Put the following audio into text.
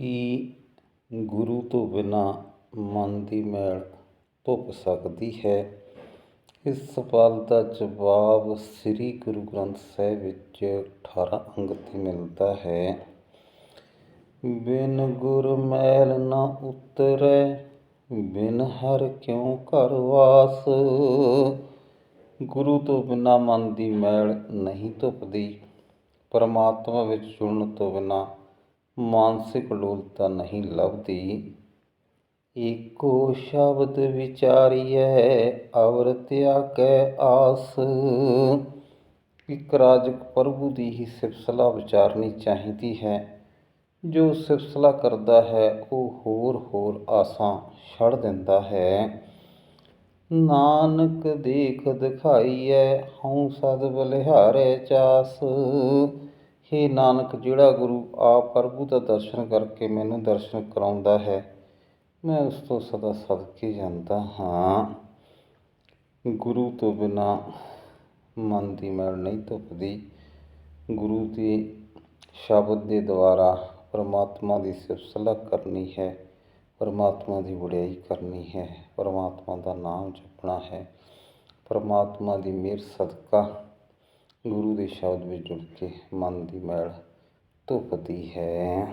ਕੀ ਗੁਰੂ ਤੋਂ ਬਿਨਾਂ ਮਨ ਦੀ ਮੈਲ ਧੁੱਪ ਸਕਦੀ ਹੈ? ਇਸ ਸਵਾਲ ਦਾ ਜਵਾਬ ਸ੍ਰੀ ਗੁਰੂ ਗ੍ਰੰਥ ਸਾਹਿਬ ਵਿੱਚ 18 ਅੰਗ 'ਤੇ ਮਿਲਦਾ ਹੈ। ਬਿਨ ਗੁਰ ਮੈਲ ਨਾ ਉਤਰੈ, ਬਿਨ ਹਰ ਕਿਉ ਘਰ ਵਾਸ? ਗੁਰੂ ਤੋਂ ਬਿਨਾਂ ਮਨ ਦੀ ਮੈਲ ਨਹੀਂ ਧੁੱਪਦੀ, ਪਰਮਾਤਮਾ ਵਿੱਚ ਜੁੜਨ ਤੋਂ ਬਿਨਾਂ ਮਾਨਸਿਕ ਲੋਲਤਾ ਨਹੀਂ ਲੱਭਦੀ। ਏਕੋ ਸ਼ਬਦ ਵਿਚਾਰੀਐ, ਅਵਰ ਤਿਆਗੈ ਆਸ। ਇੱਕ ਰਾਜਕ ਪ੍ਰਭੂ ਦੀ ਹੀ ਸਿਫਤਸਲਾ ਵਿਚਾਰਨੀ ਚਾਹੀਦੀ ਹੈ। ਜੋ ਸਿਫਤਸਲਾ ਕਰਦਾ ਹੈ, ਉਹ ਹੋਰ ਹੋਰ ਆਸਾਂ ਛੱਡ ਦਿੰਦਾ ਹੈ। ਨਾਨਕ ਦੇਖ ਦਿਖਾਈਐ, ਹਉ ਸਦ ਬਲਿਹਾਰੈ ਚਾਸ। ਹੇ ਨਾਨਕ, ਜਿਹੜਾ ਗੁਰੂ ਆਪ ਪ੍ਰਭੂ ਦਾ ਦਰਸ਼ਨ ਕਰਕੇ ਮੈਨੂੰ ਦਰਸ਼ਨ ਕਰਾਉਂਦਾ ਹੈ, ਮੈਂ ਉਸ ਤੋਂ ਸਦਾ ਸਦਕੇ ਜਾਂਦਾ ਹਾਂ। ਗੁਰੂ ਤੋਂ ਬਿਨਾ ਮਨ ਦੀ ਮੈਲ ਨਹੀਂ ਧੁੱਪਦੀ। ਗੁਰੂ ਦੇ ਸ਼ਬਦ ਦੇ ਦੁਆਰਾ ਪਰਮਾਤਮਾ ਦੀ ਸਿਫਤਸਲਾ ਕਰਨੀ ਹੈ, ਪਰਮਾਤਮਾ ਦੀ ਵਡਿਆਈ ਕਰਨੀ ਹੈ, ਪਰਮਾਤਮਾ ਦਾ ਨਾਮ ਜਪਣਾ ਹੈ, ਪਰਮਾਤਮਾ ਦੀ ਮਿਹਰ ਸਦਕਾ ਗੁਰੂ ਦੇ ਸ਼ਬਦ ਵਿੱਚ ਜੁੜ ਕੇ ਮਨ ਦੀ ਮੈਲ ਧੁੱਪਦੀ ਹੈ।